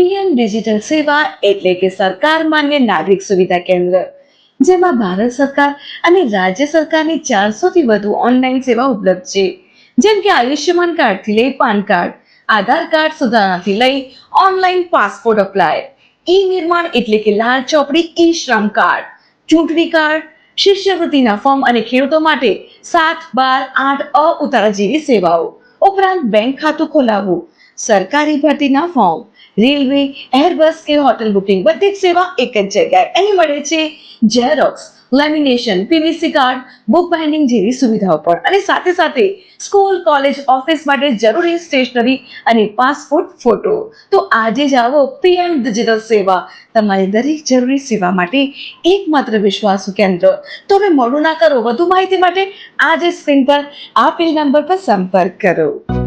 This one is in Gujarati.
પીએમ ડિજિટલ સેવા એટલે કે સરકાર માન્ય નાગરિક સુવિધા કેન્દ્ર. જેમાં ભારત સરકાર અને રાજ્ય સરકારની ચારસોથી વધુ ઓનલાઈન સેવા ઉપલબ્ધ છે. જેમ કે આયુષ્યમાન કાર્ડથી લઈ પાન કાર્ડ, આધાર કાર્ડ સુધારાથી લઈ ઓનલાઈન પાસપોર્ટ અપ્લાય ઈ નિર્માણ એટલે કે લાલ ચોપડી ઈ શ્રમ કાર્ડ, ચૂંટણી કાર્ડ, શિષ્યવૃત્તિના ફોર્મ અને ખેડૂતો માટે સાત, બાર, આઠ, અ ઉતારા જેવી સેવાઓ. ઉપરાંત બેંક ખાતું ખોલાવવું, સરકારી ભરતીના ફોર્મ રેલવે એરબસ કે હોટેલ બુકિંગ બધી જ સેવા એક જ જગ્યાએ. અહીં મળે છે xerox lamination PVC card book binding જેવી સુવિધાઓ પણ. અને સાથે સાથે સ્કૂલ કોલેજ ઓફિસ માટે જરૂરી સ્ટેશનરી અને પાસપોર્ટ ફોટો તો આજે જ આવો પીએમ ડિજિટલ સેવા. તમારી દરેક જરૂરી સેવા માટે એકમાત્ર વિશ્વાસુ કેન્દ્ર. તો હવે મોડું ના કરો. વધુ માહિતી માટે આજે સ્ક્રીન પર આપેલ નંબર પર સંપર્ક કરો.